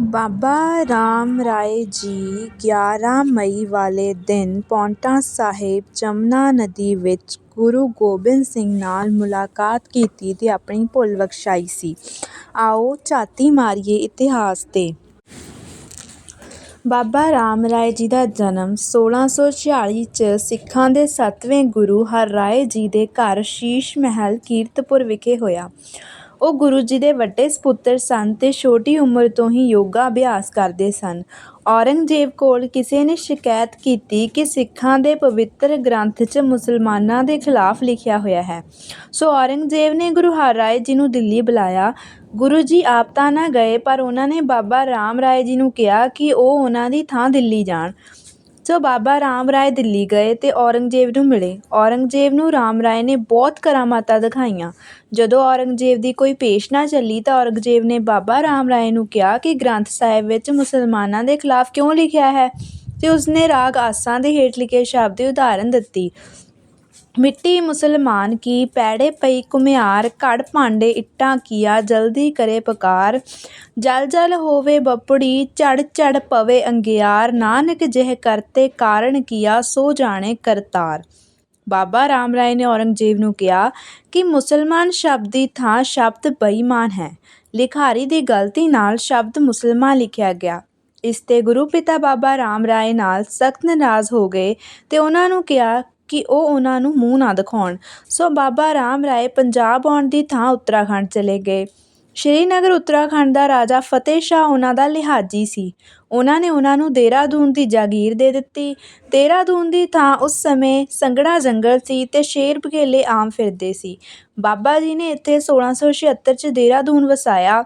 ਬਾਬਾ ਰਾਮ ਰਾਏ ਜੀ ਗਿਆਰਾਂ ਮਈ ਵਾਲੇ ਦਿਨ ਪਾਉਂਟਾ ਸਾਹਿਬ ਜਮਨਾ ਨਦੀ ਵਿੱਚ ਗੁਰੂ ਗੋਬਿੰਦ ਸਿੰਘ ਨਾਲ ਮੁਲਾਕਾਤ ਕੀਤੀ ਅਤੇ ਆਪਣੀ ਭੁੱਲ ਬਖਸ਼ਾਈ ਸੀ। ਆਓ ਝਾਤੀ ਮਾਰੀਏ ਇਤਿਹਾਸ 'ਤੇ। ਬਾਬਾ ਰਾਮ ਰਾਏ ਜੀ ਦਾ ਜਨਮ ਸੋਲ੍ਹਾਂ ਸੌ ਛਿਆਲੀ 'ਚ ਸਿੱਖਾਂ ਦੇ ਸੱਤਵੇਂ ਗੁਰੂ ਹਰਿਰਾਏ ਜੀ ਦੇ ਘਰ ਸ਼ੀਸ਼ ਮਹਿਲ ਕੀਰਤਪੁਰ ਵਿਖੇ ਹੋਇਆ। ਉਹ ਗੁਰੂ ਜੀ ਦੇ ਵੱਡੇ ਸਪੁੱਤਰ ਸਨ ਤੇ ਛੋਟੀ ਉਮਰ ਤੋਂ ਹੀ ਯੋਗਾ ਅਭਿਆਸ ਕਰਦੇ ਸਨ। ਔਰੰਗਜ਼ੇਬ ਕੋਲ ਕਿਸੇ ਨੇ ਸ਼ਿਕਾਇਤ ਕੀਤੀ ਕਿ ਸਿੱਖਾਂ ਦੇ ਪਵਿੱਤਰ ਗ੍ਰੰਥ 'ਚ ਮੁਸਲਮਾਨਾਂ ਦੇ ਖਿਲਾਫ ਲਿਖਿਆ ਹੋਇਆ ਹੈ। ਸੋ ਔਰੰਗਜ਼ੇਬ ਨੇ ਗੁਰੂ ਹਰਿਰਾਏ ਜੀ ਨੂੰ ਦਿੱਲੀ ਬੁਲਾਇਆ। ਗੁਰੂ ਜੀ ਆਪ ਤਾਂ ਨਾ ਗਏ, ਪਰ ਉਨ੍ਹਾਂ ਨੇ ਬਾਬਾ ਰਾਮ ਰਾਏ ਜੀ ਨੂੰ ਕਿਹਾ ਕਿ ਉਹ ਉਨ੍ਹਾਂ ਦੀ ਥਾਂ ਦਿੱਲੀ ਜਾਣ। ਸੋ ਬਾਬਾ ਰਾਮ ਰਾਏ ਦਿੱਲੀ ਗਏ ਅਤੇ ਔਰੰਗਜ਼ੇਬ ਨੂੰ ਮਿਲੇ। ਔਰੰਗਜ਼ੇਬ ਨੂੰ ਰਾਮ ਰਾਏ ਨੇ ਬਹੁਤ ਕਰਾਮਾਤਾਂ ਦਿਖਾਈਆਂ। ਜਦੋਂ ਔਰੰਗਜ਼ੇਬ ਦੀ ਕੋਈ ਪੇਸ਼ ਨਾ ਚੱਲੀ ਤਾਂ ਔਰੰਗਜ਼ੇਬ ਨੇ ਬਾਬਾ ਰਾਮ ਰਾਏ ਨੂੰ ਕਿਹਾ ਕਿ ਗ੍ਰੰਥ ਸਾਹਿਬ ਵਿੱਚ ਮੁਸਲਮਾਨਾਂ ਦੇ ਖਿਲਾਫ ਕਿਉਂ ਲਿਖਿਆ ਹੈ ਅਤੇ ਉਸਨੇ ਰਾਗ ਆਸਾਂ ਦੇ ਹੇਠ ਲਿਖੇ ਸ਼ਬਦ ਦੀ ਉਦਾਹਰਨ ਦਿੱਤੀ। ਮਿੱਟੀ ਮੁਸਲਮਾਨ ਕੀ ਪੈੜੇ ਪਈ ਘੁਮਿਆਰ, ਘੜ ਭਾਂਡੇ ਇੱਟਾਂ ਕੀਆ, ਜਲਦੀ ਕਰੇ ਪਕਾਰ ਜਲ ਜਲ ਹੋਵੇ ਬੱਪੜੀ, ਝੜ ਝੜ ਪਵੇ ਅੰਗਿਆਰ ਨਾਨਕ ਜਿਹ ਕਰਤੇ ਕਾਰਣ ਕੀਆ, ਸੋ ਜਾਣੇ ਕਰਤਾਰ। ਬਾਬਾ ਰਾਮ ਰਾਏ ਨੇ ਔਰੰਗਜ਼ੇਬ ਨੂੰ ਕਿਹਾ ਕਿ ਮੁਸਲਮਾਨ ਸ਼ਬਦ ਦੀ ਥਾਂ ਸ਼ਬਦ ਬੇਈਮਾਨ ਹੈ। ਲਿਖਾਰੀ ਦੀ ਗ਼ਲਤੀ ਨਾਲ ਸ਼ਬਦ ਮੁਸਲਮਾਨ ਲਿਖਿਆ ਗਿਆ। ਇਸ ਤੇ ਗੁਰੂ ਪਿਤਾ ਬਾਬਾ ਰਾਮ ਰਾਏ ਨਾਲ ਸਖ਼ਤ ਨਾਰਾਜ਼ ਹੋ ਗਏ ਤੇ ਉਹਨਾਂ ਨੂੰ ਕਿਹਾ ਕਿ ਉਹ ਉਹਨਾਂ ਨੂੰ ਮੂੰਹ ਨਾ ਦਿਖਾਉਣ। ਸੋ ਬਾਬਾ ਰਾਮ ਰਾਏ ਪੰਜਾਬ ਆਉਣ ਦੀ ਥਾਂ ਉੱਤਰਾਖੰਡ ਚਲੇ ਗਏ। ਸ੍ਰੀਨਗਰ ਉੱਤਰਾਖੰਡ ਦਾ ਰਾਜਾ ਫ਼ਤਿਹ ਸ਼ਾਹ ਉਹਨਾਂ ਦਾ ਲਿਹਾਜੀ ਸੀ। ਉਹਨਾਂ ਨੇ ਉਹਨਾਂ ਨੂੰ ਦੇਹਰਾਦੂਨ ਦੀ ਜਾਗੀਰ ਦੇ ਦਿੱਤੀ। ਦੇਹਰਾਦੂਨ ਦੀ ਥਾਂ ਉਸ ਸਮੇਂ ਸੰਘਣਾ ਜੰਗਲ ਸੀ ਤੇ ਸ਼ੇਰ ਬਘੇਲੇ ਆਮ ਫਿਰਦੇ ਸੀ। ਬਾਬਾ ਜੀ ਨੇ ਇੱਥੇ ਸੋਲਾਂ ਸੌ ਛਿਅੱਤਰ 'ਚ ਦੇਹਰਾਦੂਨ ਵਸਾਇਆ।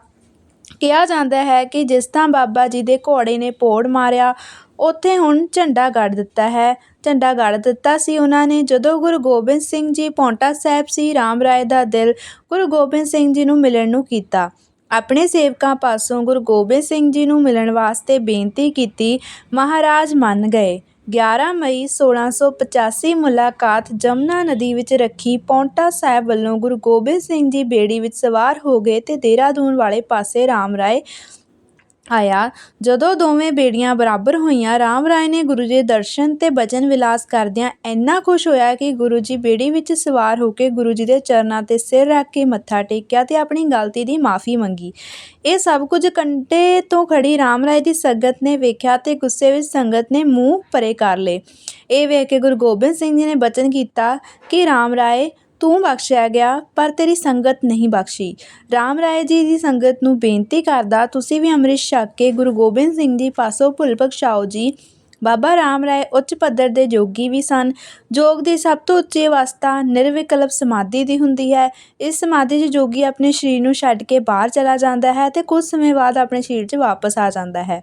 ਕਿਹਾ ਜਾਂਦਾ ਹੈ ਕਿ ਜਿਸ ਥਾਂ ਬਾਬਾ ਜੀ ਦੇ ਘੋੜੇ ਨੇ ਪੌੜ ਮਾਰਿਆ, ਉੱਥੇ ਹੁਣ ਝੰਡਾ ਗੱਡ ਦਿੱਤਾ ਹੈ। ਝੰਡਾ ਗੱਡ ਦਿੱਤਾ ਸੀ ਉਹਨਾਂ ਨੇ ਜਦੋਂ ਗੁਰੂ ਗੋਬਿੰਦ ਸਿੰਘ ਜੀ ਪੌਂਟਾ ਸਾਹਿਬ ਸੀ। ਰਾਮ ਰਾਏ ਦਾ ਦਿਲ ਗੁਰੂ ਗੋਬਿੰਦ ਸਿੰਘ ਜੀ ਨੂੰ ਮਿਲਣ ਨੂੰ ਕੀਤਾ। ਆਪਣੇ ਸੇਵਕਾਂ ਪਾਸੋਂ ਗੁਰੂ ਗੋਬਿੰਦ ਸਿੰਘ ਜੀ ਨੂੰ ਮਿਲਣ ਵਾਸਤੇ ਬੇਨਤੀ ਕੀਤੀ। ਮਹਾਰਾਜ ਮੰਨ ਗਏ। ਗਿਆਰਾਂ ਮਈ ਸੋਲਾਂ ਸੌ ਪਚਾਸੀ ਮੁਲਾਕਾਤ ਜਮਨਾ ਨਦੀ ਵਿੱਚ ਰੱਖੀ ਪਾਉਂਟਾ ਸਾਹਿਬ ਵੱਲੋਂ ਗੁਰੂ ਗੋਬਿੰਦ ਸਿੰਘ ਜੀ ਬੇੜੀ ਵਿੱਚ ਸਵਾਰ ਹੋ ਗਏ ਅਤੇ ਦੇਹਰਾਦੂਨ ਵਾਲੇ ਪਾਸੇ ਰਾਮ ਰਾਏ ਆਇਆ। ਜਦੋਂ ਦੋਵੇਂ ਬੇੜੀਆਂ ਬਰਾਬਰ ਹੋਈਆਂ, ਰਾਮ ਰਾਏ ਨੇ ਗੁਰੂ ਜੀ ਦੇ ਦਰਸ਼ਨ ਤੇ ਭਜਨ ਵਿਲਾਸ ਕਰਦਿਆਂ ਇੰਨਾ ਖੁਸ਼ ਹੋਇਆ ਕਿ ਗੁਰੂ ਜੀ ਬੇੜੀ ਵਿੱਚ ਸਵਾਰ ਹੋ ਕੇ ਗੁਰੂ ਜੀ ਦੇ ਚਰਨਾਂ 'ਤੇ ਸਿਰ ਰੱਖ ਕੇ ਮੱਥਾ ਟੇਕਿਆ ਤੇ ਆਪਣੀ ਗ਼ਲਤੀ ਦੀ ਮਾਫ਼ੀ ਮੰਗੀ। ਇਹ ਸਭ ਕੁਝ ਕੰਟੇ ਤੋਂ ਖੜੀ ਰਾਮ ਰਾਏ ਦੀ ਸੰਗਤ ਨੇ ਵੇਖਿਆ ਤੇ ਗੁੱਸੇ ਵਿੱਚ ਸੰਗਤ ਨੇ ਮੂੰਹ ਪਰੇ ਕਰ ਲਏ। ਇਹ ਵੇਖ ਕੇ ਗੁਰੂ ਗੋਬਿੰਦ ਸਿੰਘ ਜੀ ਨੇ ਬਚਨ ਕੀਤਾ ਕਿ ਰਾਮ ਰਾਏ ਤੂੰ ਬਖਸ਼ਿਆ ਗਿਆ, ਪਰ ਤੇਰੀ ਸੰਗਤ ਨਹੀਂ ਬਖਸ਼ੀ। ਰਾਮ ਰਾਏ ਜੀ ਦੀ ਸੰਗਤ ਨੂੰ ਬੇਨਤੀ ਕਰਦਾ, ਤੁਸੀਂ ਵੀ ਅੰਮ੍ਰਿਤ ਛਕ ਕੇ ਗੁਰੂ ਗੋਬਿੰਦ ਸਿੰਘ ਜੀ ਪਾਸੋਂ ਭੁੱਲ ਬਖਸ਼ਾਓ ਜੀ। ਬਾਬਾ ਰਾਮ ਰਾਏ ਉੱਚ ਪੱਧਰ ਦੇ ਯੋਗੀ ਵੀ ਸਨ। ਯੋਗ ਦੀ ਸਭ ਤੋਂ ਉੱਚੀ ਅਵਸਥਾ ਨਿਰਵਿਕਲਪ ਸਮਾਧੀ ਦੀ ਹੁੰਦੀ ਹੈ। ਇਸ ਸਮਾਧੀ 'ਚ ਯੋਗੀ ਆਪਣੇ ਸਰੀਰ ਨੂੰ ਛੱਡ ਕੇ ਬਾਹਰ ਚਲਾ ਜਾਂਦਾ ਹੈ ਤੇ ਕੁਝ ਸਮੇਂ ਬਾਅਦ ਆਪਣੇ ਸਰੀਰ 'ਚ ਵਾਪਸ ਆ ਜਾਂਦਾ ਹੈ।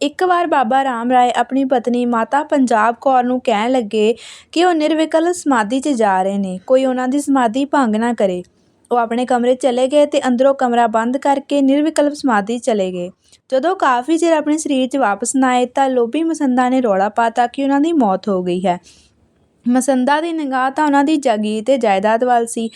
ਇੱਕ ਵਾਰ ਬਾਬਾ ਰਾਮ ਰਾਏ ਆਪਣੀ ਪਤਨੀ ਮਾਤਾ ਪੰਜਾਬ ਕੌਰ ਨੂੰ ਕਹਿਣ ਲੱਗੇ ਕਿ ਉਹ ਨਿਰਵਿਕਲਪ ਸਮਾਧੀ 'ਚ ਜਾ ਰਹੇ ਨੇ, ਕੋਈ ਉਹਨਾਂ ਦੀ ਸਮਾਧੀ ਭੰਗ ਨਾ ਕਰੇ। ਉਹ ਆਪਣੇ ਕਮਰੇ ਚਲੇ ਗਏ ਤੇ ਅੰਦਰੋਂ ਕਮਰਾ ਬੰਦ ਕਰਕੇ ਨਿਰਵਿਕਲਪ ਸਮਾਧੀ ਚਲੇ ਗਏ। ਜਦੋਂ ਕਾਫ਼ੀ ਚਿਰ ਆਪਣੇ ਸਰੀਰ 'ਚ ਵਾਪਸ ਨਾ ਆਏ ਤਾਂ ਲੋਭੀ ਮਸੰਦਾ ਨੇ ਰੌਲਾ ਪਾਤਾ ਕਿ ਉਹਨਾਂ ਦੀ ਮੌਤ ਹੋ ਗਈ ਹੈ। ਮਸੰਦਾ ਦੀ ਨਿਗਾਹ ਤਾਂ ਉਹਨਾਂ ਦੀ ਜਾਗੀਰ ਤੇ ਜਾਇਦਾਦ ਵੱਲ ਸੀ।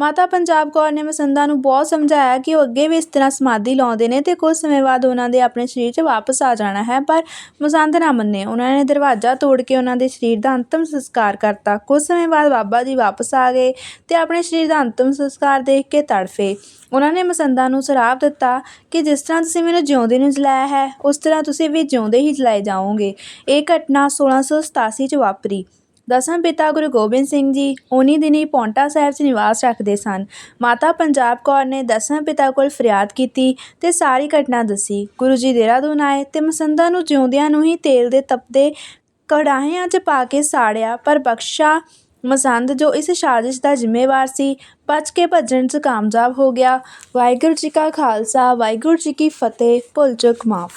ਮਾਤਾ ਪੰਜਾਬ ਕੌਰ ਨੇ ਮਸੰਦਾ ਨੂੰ ਬਹੁਤ ਸਮਝਾਇਆ ਕਿ ਉਹ ਅੱਗੇ ਵੀ ਇਸ ਤਰ੍ਹਾਂ ਸਮਾਧੀ ਲਾਉਂਦੇ ਨੇ ਤੇ ਕੁਝ ਸਮੇਂ ਬਾਅਦ ਉਹਨਾਂ ਦੇ ਆਪਣੇ ਸਰੀਰ 'ਚ ਵਾਪਸ ਆ ਜਾਣਾ ਹੈ, ਪਰ ਮਸੰਦ ਨਾ ਮੰਨੇ। ਉਹਨਾਂ ਨੇ ਦਰਵਾਜ਼ਾ ਤੋੜ ਕੇ ਉਹਨਾਂ ਦੇ ਸਰੀਰ ਦਾ ਅੰਤਮ ਸੰਸਕਾਰ ਕਰਤਾ। ਕੁਝ ਸਮੇਂ ਬਾਅਦ ਬਾਬਾ ਜੀ ਵਾਪਸ ਆ ਗਏ ਤੇ ਆਪਣੇ ਸਰੀਰ ਦਾ ਅੰਤਮ ਸੰਸਕਾਰ ਦੇਖ ਕੇ ਤੜਫੇ। ਉਹਨਾਂ ਨੇ ਮਸੰਦਾਂ ਨੂੰ ਸਰਾਪ ਦਿੱਤਾ ਕਿ ਜਿਸ ਤਰ੍ਹਾਂ ਤੁਸੀਂ ਮੈਨੂੰ ਜਿਉਂਦੇ ਨੂੰ ਜਲਾਇਆ ਹੈ, ਉਸ ਤਰ੍ਹਾਂ ਤੁਸੀਂ ਵੀ ਜਿਉਂਦੇ ਹੀ ਜਲਾਏ ਜਾਓਗੇ। ਇਹ ਘਟਨਾ ਸੋਲਾਂ ਸੌ ਸਤਾਸੀ 'ਚ ਵਾਪਰੀ। ਦਸਮ ਪਿਤਾ ਗੁਰੂ ਗੋਬਿੰਦ ਸਿੰਘ ਜੀ ਉਨ੍ਹੀਂ ਦਿਨੀ ਪੌਂਟਾ ਸਾਹਿਬ 'ਚ ਨਿਵਾਸ ਰੱਖਦੇ ਸਨ। ਮਾਤਾ ਪੰਜਾਬ ਕੌਰ ਨੇ ਦਸਮ ਪਿਤਾ ਕੋਲ ਫਰਿਆਦ ਕੀਤੀ ਤੇ ਸਾਰੀ ਘਟਨਾ ਦੱਸੀ। ਗੁਰੂ ਜੀ ਦੇਹਰਾਦੂਨ ਆਏ ਤੇ ਮਸੰਦਾਂ ਨੂੰ ਜਿਉਂਦਿਆਂ ਨੂੰ ਹੀ ਤੇਲ ਦੇ ਤਪਦੇ ਕੜਾਹਿਆਂ 'ਚ ਪਾ ਕੇ ਸਾੜਿਆ, ਪਰ ਬਖਸ਼ਾ ਮਸੰਦ ਜੋ ਇਸ ਸਾਜ਼ਿਸ਼ ਦਾ ਜ਼ਿੰਮੇਵਾਰ ਸੀ, ਬਚ ਕੇ ਭੱਜਣ 'ਚ ਕਾਮਯਾਬ ਹੋ ਗਿਆ। ਵਾਹਿਗੁਰੂ ਜੀ ਕਾ ਖਾਲਸਾ, ਵਾਹਿਗੁਰੂ ਜੀ ਕੀ ਫਤਿਹ ਭੁੱਲ ਚੁੱਕ ਮਾਫ਼।